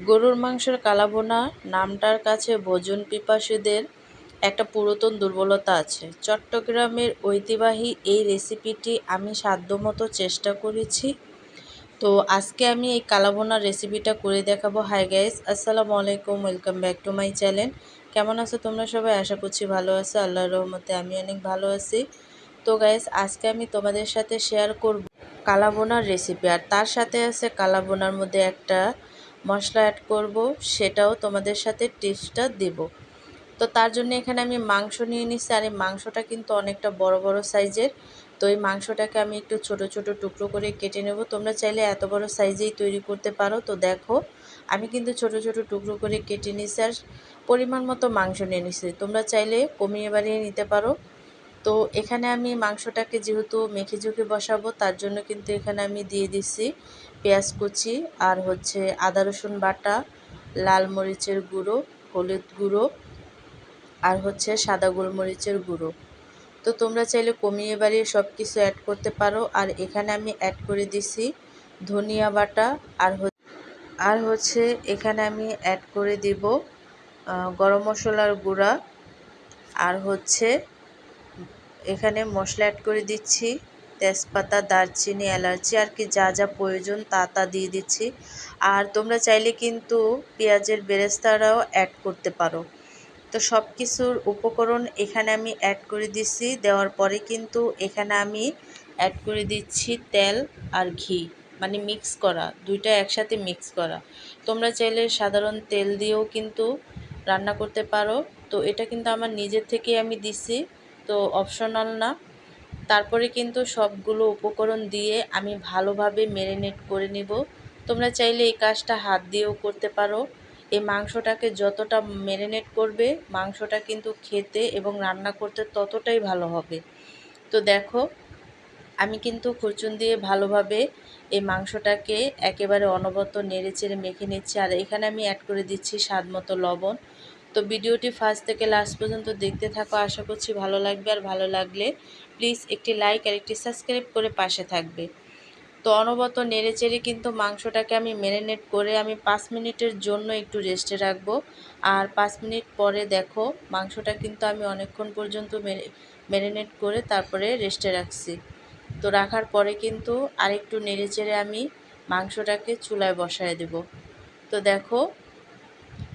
গরুর মাংসের কালাবোনা নামটার কাছে ভোজন পিপাসুদের একটা পুরাতন দুর্বলতা আছে। চট্টগ্রামের ঐতিহ্যবাহী এই রেসিপিটি আমি সাধ্যমতো চেষ্টা করেছি। তো আজকে আমি এই কালাবোনার রেসিপিটা করে দেখাবো। হাই গাইস, আসসালামু আলাইকুম, welcome back to my channel. কেমন আছো তোমরা সবাই? আশা করছি ভালো আছো। আল্লাহর রহমতে আমি অনেক ভালো আছি। তো গাইস, আজকে আমি তোমাদের সাথে শেয়ার করব কালাবোনার রেসিপি আর তার সাথে আছে কালাবোনার মধ্যে একটা মশলা অ্যাড করব, সেটাও তোমাদের সাথে টিপসটা দেব। তো তার জন্য এখানে আমি মাংস নিয়ে নিচ্ছি আর এই মাংসটা কিন্তু অনেকটা বড় বড় সাইজের তো এই মাংসটাকে আমি একটু ছোট ছোট টুকরো করে কেটে নেব। তোমরা চাইলে এত বড় সাইজেই তৈরি করতে পারো। তো দেখো, আমি কিন্তু ছোট ছোট টুকরো করে কেটে নিচ্ছি আর পরিমাণ মতো মাংস নিয়ে নিচ্ছি তোমরা চাইলে কমিয়ে বাড়িয়ে নিতে পারো। তো এখানে আমি মাংসটাকে যেহেতু মেখে ঝুঁকে বসাবো, তার জন্য কিন্তু এখানে আমি দিয়ে দিচ্ছি পেঁয়াজ কুচি আর হচ্ছে আদা রসুন বাটা, লাল মরিচের গুঁড়ো, হলুদ গুঁড়ো আর হচ্ছে সাদা গোলমরিচের গুঁড়ো। তো তোমরা চাইলে কমিয়ে বাড়িয়ে সব কিছু অ্যাড করতে পারো। আর এখানে আমি অ্যাড করে দিছি ধনিয়া বাটা আর আর হচ্ছে এখানে আমি অ্যাড করে দিব গরম মশলার গুঁড়া আর হচ্ছে এখানে মশলা অ্যাড করে দিচ্ছি। তেজপাতা, দারচিনি, এলাচি, আর কি যা যা প্রয়োজন তা তা দিয়ে দিচ্ছি। আর তোমরা চাইলে কিন্তু পেঁয়াজের বেরেস্তারাও অ্যাড করতে পারো। তো সব কিছুর উপকরণ এখানে আমি অ্যাড করে দিচ্ছি দেওয়ার পরে কিন্তু এখানে আমি অ্যাড করে দিচ্ছি তেল আর ঘি। মানে মিক্স করা, দুইটা একসাথে মিক্স করা। তোমরা চাইলে সাধারণ তেল দিয়েও কিন্তু রান্না করতে পারো। তো এটা কিন্তু আমার নিজের থেকেই আমি দিছি। তো অপশনাল না। তারপরে কিন্তু সবগুলো উপকরণ দিয়ে আমি ভালোভাবে ম্যারিনেট করে নিব। তোমরা চাইলে এই কাজটা হাত দিয়েও করতে পারো। এই মাংসটাকে যতটা ম্যারিনেট করবে, মাংসটা কিন্তু খেতে এবং রান্না করতে ততটাই ভালো হবে। তো দেখো, আমি কিন্তু খুরচুন দিয়ে ভালোভাবে এই মাংসটাকে একেবারে অনবত নেড়ে চেড়ে মেখে নিচ্ছি। আর এখানে আমি অ্যাড করে দিচ্ছি স্বাদ মতো লবণ। তো ভিডিওটি ফার্স্ট থেকে লাস্ট পর্যন্ত দেখতে থাকো, আশা করছি ভালো লাগবে আর ভালো লাগলে প্লিজ একটি লাইক আর একটি সাবস্ক্রাইব করে পাশে থাকবে। তো অনবত নেড়ে চেড়ে কিন্তু মাংসটাকে আমি ম্যারিনেট করে আমি পাঁচ মিনিটের জন্য একটু রেস্টে রাখব। আর পাঁচ মিনিট পরে দেখো মাংসটা কিন্তু আমি অনেকক্ষণ পর্যন্ত ম্যারিনেট করে তারপরে রেস্টে রাখছি। তো রাখার পরে কিন্তু আরেকটু নেড়ে চেড়ে আমি মাংসটাকে চুলায় বসায় দেব। তো দেখো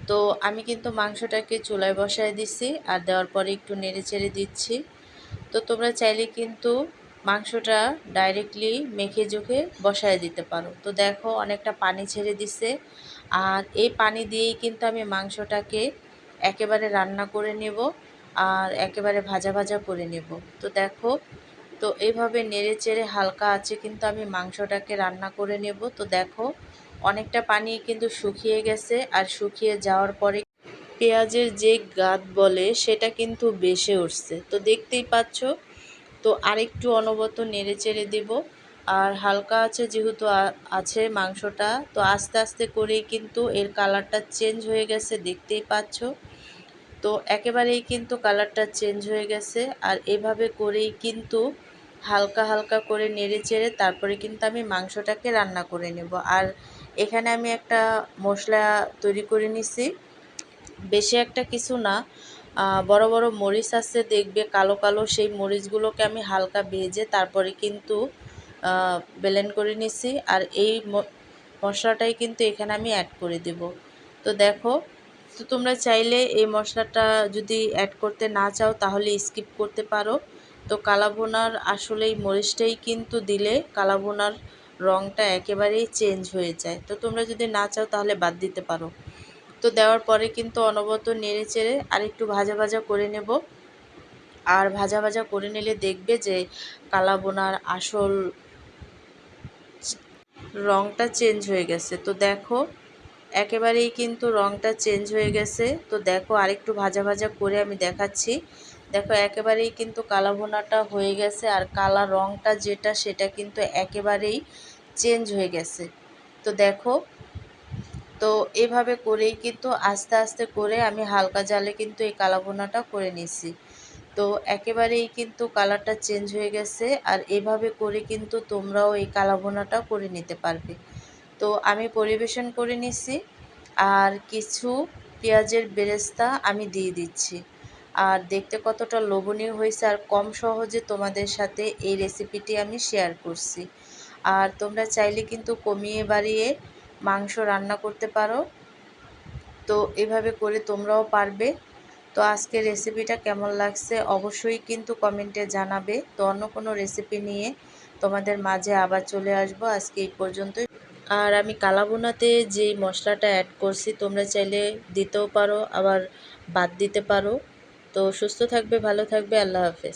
তো আমি কিন্তু মাংসটাকে চুলায় বসায় দিচ্ছি আর দেওয়ার পরে একটু নেড়ে চেড়ে দিচ্ছি। তো তোমরা চাইলে কিন্তু মাংসটা ডাইরেক্টলি মেখে জুখে বসায় দিতে পারো। তো দেখো অনেকটা পানি ছেড়ে দিছে আর এই পানি দিয়েই কিন্তু আমি মাংসটাকে একেবারে রান্না করে নেব আর একেবারে ভাজা ভাজা করে নেব। তো দেখো, তো এইভাবে নেড়ে চেড়ে হালকা আছে কিন্তু আমি মাংসটাকে রান্না করে নেব। তো দেখো অনেকটা পানি কিন্তু শুকিয়ে গেছে আর শুকিয়ে যাওয়ার পরে পেঁয়াজের যে গাদ বলে সেটা কিন্তু বেসে উঠছে। তো দেখতেই পাচ্ছ, তো আরেকটু অনবত নেড়ে চেড়ে দেব। আর হালকা আছে যেহেতু আছে মাংসটা, তো আস্তে আস্তে করেই কিন্তু এর কালারটা চেঞ্জ হয়ে গেছে, দেখতেই পাচ্ছ। তো একেবারেই কিন্তু কালারটা চেঞ্জ হয়ে গেছে আর এভাবে করেই কিন্তু হালকা হালকা করে নেড়ে চেড়ে তারপরে কিন্তু আমি মাংসটাকে রান্না করে নেব। আর এখানে আমি একটা মশলা তৈরি করে নিছি। বেশি একটা কিছু না। বড় বড় মরিচ আছে, দেখবে কালো কালো সেই মরিচগুলোকে আমি হালকা ভেজে তারপরে কিন্তু ব্লেন্ড করে নিছি। আর এই মশলাটাই কিন্তু এখানে আমি অ্যাড করে দেব। তো দেখো, তো তোমরা চাইলে এই মশলাটা যদি অ্যাড করতে না চাও তাহলে স্কিপ করতে পারো। তো কালাবোনার আসলে এই মরিচটাই কিন্তু দিলে কালাবোনার রঙটা একেবারেই চেঞ্জ হয়ে যায়। তো তোমরা যদি না চাও তাহলে বাদ দিতে পারো। তো দেওয়ার পরে কিন্তু অনবত নেড়ে চেড়ে আর একটু ভাজা ভাজা করে নেব। আর ভাজা ভাজা করে নিলে দেখবে যে কালাবোনার আসল রঙটা চেঞ্জ হয়ে গেছে। তো দেখো, একেবারেই কিন্তু রঙটা চেঞ্জ হয়ে গেছে। তো দেখো, আরেকটু ভাজা ভাজা করে আমি দেখাচ্ছি। দেখো, একেবারেই কিন্তু কালা ভোনাটা হয়ে গেছে আর কালা রঙটা যেটা, সেটা কিন্তু একেবারেই চেঞ্জ হয়ে গেছে। তো দেখো, তো এভাবে করেই কিন্তু আস্তে আস্তে করে আমি হালকা জালে কিন্তু এই কালা ভোনাটা করে নিছি তো একেবারেই কিন্তু কালারটা চেঞ্জ হয়ে গেছে আর এভাবে করে কিন্তু তোমরাও এই কালা ভোনাটা করে নিতে পারবে। তো আমি পরিবেশন করে নিছি আর কিছু পেঁয়াজের বেরেস্তা আমি দিয়ে দিচ্ছি। আর দেখতে কতটা লোভনীয় হয়েছে আর কম সহজে তোমাদের সাথে এই রেসিপিটি আমি শেয়ার করছি। আর তোমরা চাইলে কিন্তু কমিয়ে বাড়িয়ে মাংস রান্না করতে পারো। তো এভাবে করে তোমরাও পারবে। তো আজকে রেসিপিটা কেমন লাগছে অবশ্যই কিন্তু কমেন্টে জানাবে। তো অন্য কোনো রেসিপি নিয়ে তোমাদের মাঝে আবার চলে আসব। আজকে এই পর্যন্তই। আর আমি কালাবোনাতে যেই মশলাটা অ্যাড করছি তোমরা চাইলে দিতেও পারো, আবার বাদ দিতে পারো। তো সুস্থ থাকবে ভালো থাকবে আল্লাহ হাফেজ।